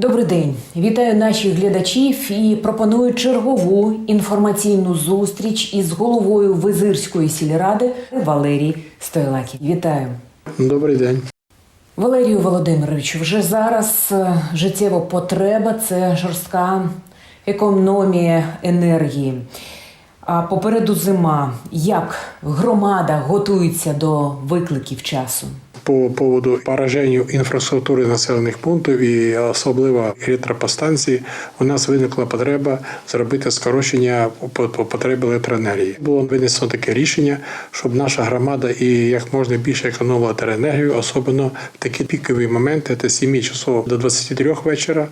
Добрий день, вітаю наших глядачів і пропоную чергову інформаційну зустріч із головою Визирської сільради Валерій Стойлакі. Вітаю. Добрий день. Валерію Володимировичу, вже зараз е, життєва потреба це жорстка економія енергії. А попереду зима. Як громада готується до викликів часу? По поводу пораження інфраструктури населених пунктів і особливо електропостанцій, у нас виникла потреба зробити скорочення по- по потреби електроенергії. Було винесено таке рішення, щоб наша громада і як можна більше економила електроенергію, особливо в такі пікові моменти, це з 7 часов до 23 вечора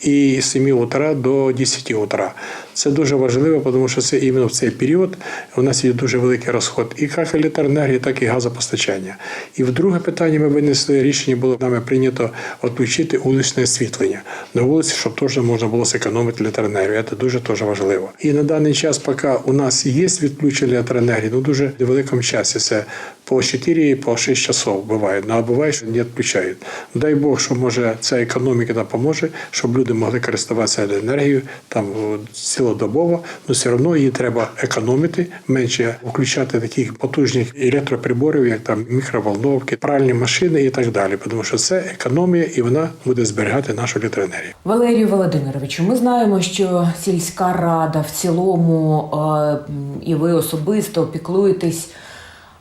і з 7 утра до 10 утра. Це дуже важливо, тому що це іменно в цей період у нас є дуже великий розход і як електроенергії, так і газопостачання. І в друге питання ми винесли рішення, було нами прийнято відключити вуличне освітлення на вулиці, щоб теж можна було зекономити електроенергію. Це дуже теж важливо. І на даний час, поки у нас є відключення електроенергії, ну дуже в великому часі це по 4 по 6 часов буває. Ну, а буває, що не відключають. Дай Бог, що може ця економіка допоможе, щоб люди могли користуватися енергією там цілодобово, але все одно її треба економити, менше включати таких потужних електроприборів, як там мікроволновки, пральні машини і так далі. Тому що це економія і вона буде зберігати нашу електроенергію. Валерію Володимировичу, ми знаємо, що сільська рада в цілому е, і ви особисто піклуєтесь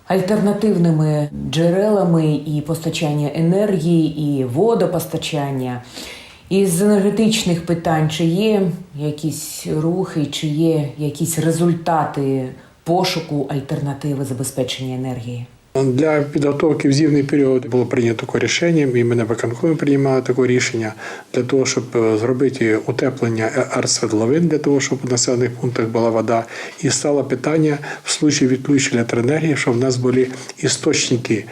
альтернативними джерелами і постачання енергії, і водопостачання. Із енергетичних питань чи є якісь рухи, чи є якісь результати пошуку альтернативи забезпечення енергії? Для підготовки в зимний період було прийнято таке рішення, і ми на виконкомі приймали таке рішення для того, щоб е, зробити утеплення арсвідловин, для того, щоб у населених пунктах була вода. І стало питання в случаї відключення електроенергії, щоб в нас були істочники.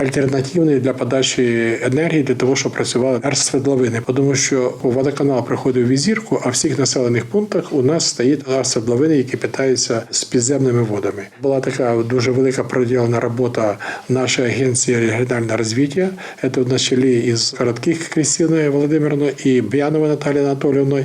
Альтернативні для подачі енергії для того, щоб працювали арсвітловини. Тому що водоканал проходив візірку, а в всіх населених пунктах у нас стоїть арсвітловини, які питаються з підземними водами. Була така дуже велика проділена робота нашої агенції регіонального розвиття. Це на чолі із коротких Крістіною Володимирівною і Б'яновою Наталією Анатоліївною.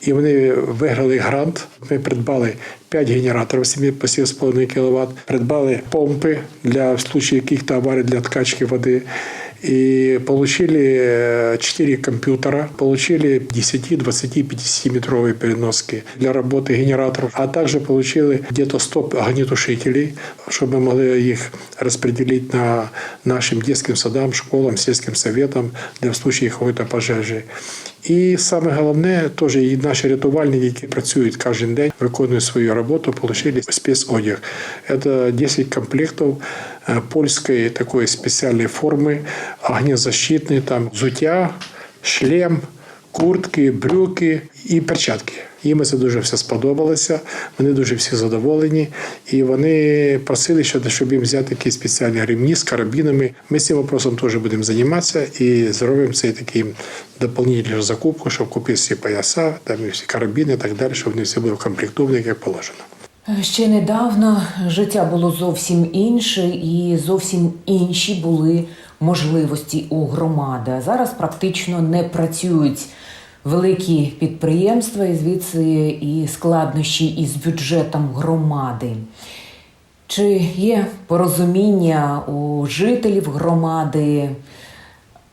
І вони виграли грант. Ми придбали 5 генераторів 7 по 7,5 кВт, придбали помпи для в случае каких-то аварий для откачки воды. И получили 4 компьютера, получили 10, 20, 50 метровые переноски для работы генераторов, а также получили где-то 100 огнетушителей, чтобы мы могли их распределить на нашим детским садам, школам, сельским советам для в случае какой-то пожежі. І саме головне, теж і наші рятувальники, які працюють кожен день, виконують свою роботу, отримали спецодяг. Це 10 комплектів е, польської такої спеціальної форми, огнезащитної, там взуття, шлем, куртки, брюки і перчатки. Їм це дуже все сподобалося. Вони дуже всі задоволені, і вони просили, що- щоб їм взяти якісь спеціальні ремні з карабінами. Ми з цим вопросом теж будемо займатися і зробимо цей такий доповнительну закупку, щоб купити всі пояса, там і всі карабіни і так далі, щоб вони всі були вкомплектовані, як положено. Ще недавно життя було зовсім інше, і зовсім інші були можливості у громади. Зараз практично не працюють великі підприємства, і звідси і складнощі із бюджетом громади. Чи є порозуміння у жителів громади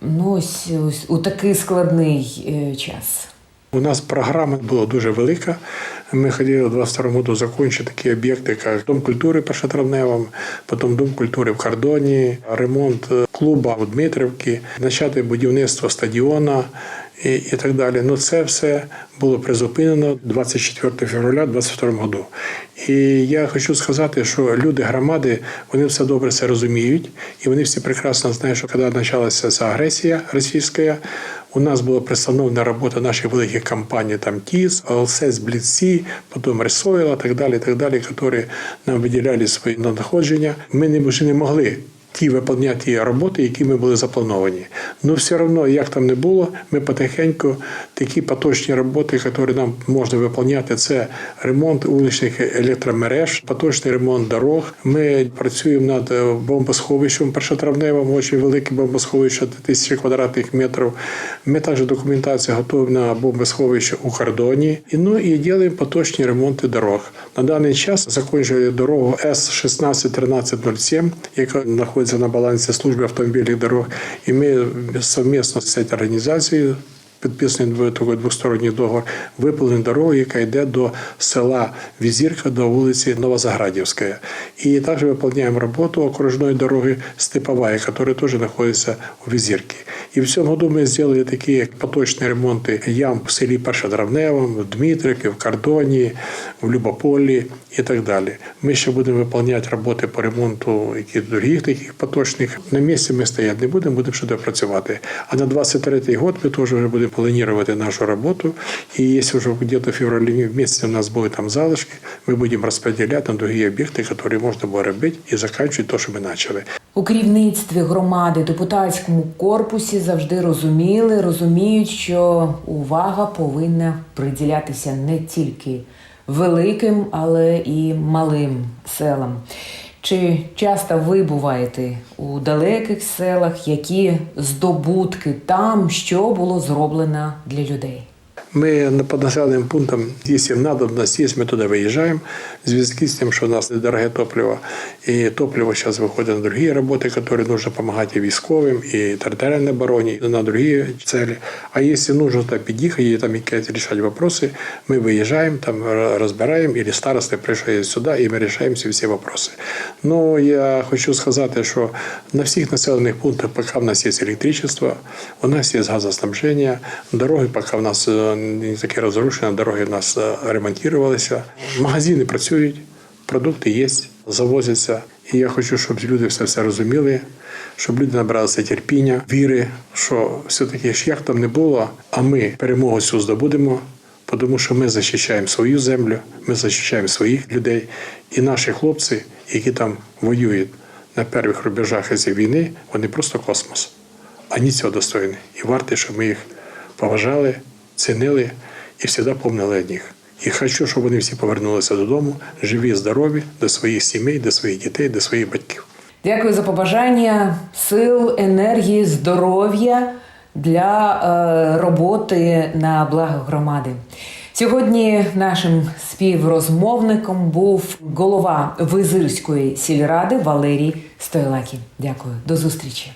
ну, ось, ось у такий складний е, час? У нас програма була дуже велика. Ми хотіли у 22 году закінчити такі об'єкти, як Дом культури першотравневим, потім Дом культури в Кордоні, ремонт е, клуба у Дмитрівці, почати будівництво стадіона і, і так далі. Ну це все було призупинено 24 февраля 2022 году. І я хочу сказати, що люди громади вони все добре це розуміють, і вони всі прекрасно знають, що коли почалася ця агресія російська, у нас була представлена робота наших великих компаній, там ТІС, ЛСС, Бліці, потім Ресойл, так далі, так далі, які нам виділяли свої надходження. Ми не вже не могли ті виконувати ті роботи, які ми були заплановані. Ну все одно, як там не було, ми потихеньку такі поточні роботи, які нам можна виконувати, це ремонт вуличних електромереж, поточний ремонт дорог. Ми працюємо над е, бомбосховищем першотравневим, дуже велике бомбосховище тисячі квадратних метрів. Ми також документацію готуємо на бомбосховище у кордоні. І ну і робимо поточні ремонти дорог. На даний час закінчує дорогу С 161307, яка знаходиться на балансі служби автомобільних дорог. І ми совмісно з цією організацією підписаний такий двосторонній договор, виповнена дорогу, яка йде до села Візірка до вулиці Новозаградівська. І також виконуємо роботу окружної дороги Степова, яка теж знаходиться у Візірці. І в цьому году ми зробили такі поточні ремонти ям в селі Першодравневому, в Дмитрики, в Кордоні, в Любополі і так далі. Ми ще будемо виконувати роботи по ремонту яких других таких поточних. На місці ми стояти не будемо, будемо ще допрацювати. А на 23-й год ми теж вже будемо планувати нашу роботу. І якщо вже где-то в феврале місяці у нас будуть там залишки, ми будемо розподіляти на другі об'єкти, які можна було робити і закінчувати те, що ми почали. У керівництві громади, депутатському корпусі завжди розуміли, розуміють, що увага повинна приділятися не тільки великим, але і малим селам. Чи часто ви буваєте у далеких селах, які здобутки там, що було зроблено для людей? На- по населеним пунктам, якщо надобність є, ми туди виїжджаємо. В зв'язку з тим, що у нас недороге топливо, і топливо зараз виходить на другі роботи, які потрібно допомагати і військовим, і територіальній обороні, і на другі цілі. А якщо потрібно там під'їхати, і там якісь рішати питання, ми виїжджаємо, там розбираємо, і старости приїжджають сюди, і ми рішаємо ці всі питання. Ну, я хочу сказати, що на всіх населених пунктах поки в нас є електричество, у нас є газоснабження, дороги поки в нас не таке розрушення, дороги в нас е, ремонтувалися, магазини працюють, продукти є, завозяться. І я хочу, щоб люди все все розуміли, щоб люди набралися терпіння, віри, що все-таки як там не було, а ми перемогу цю здобудемо. Тому що ми захищаємо свою землю, ми захищаємо своїх людей. І наші хлопці, які там воюють на перших рубежах цієї війни, вони просто космос. Вони цього достойні. І варто, щоб ми їх поважали, цінили і завжди пам'ятали них. І хочу, щоб вони всі повернулися додому, живі, здорові, до своїх сімей, до своїх дітей, до своїх батьків. Дякую за побажання сил, енергії, здоров'я для е, роботи на благо громади. Сьогодні нашим співрозмовником був голова Визирської сільради Валерій Стойлакі. Дякую, до зустрічі.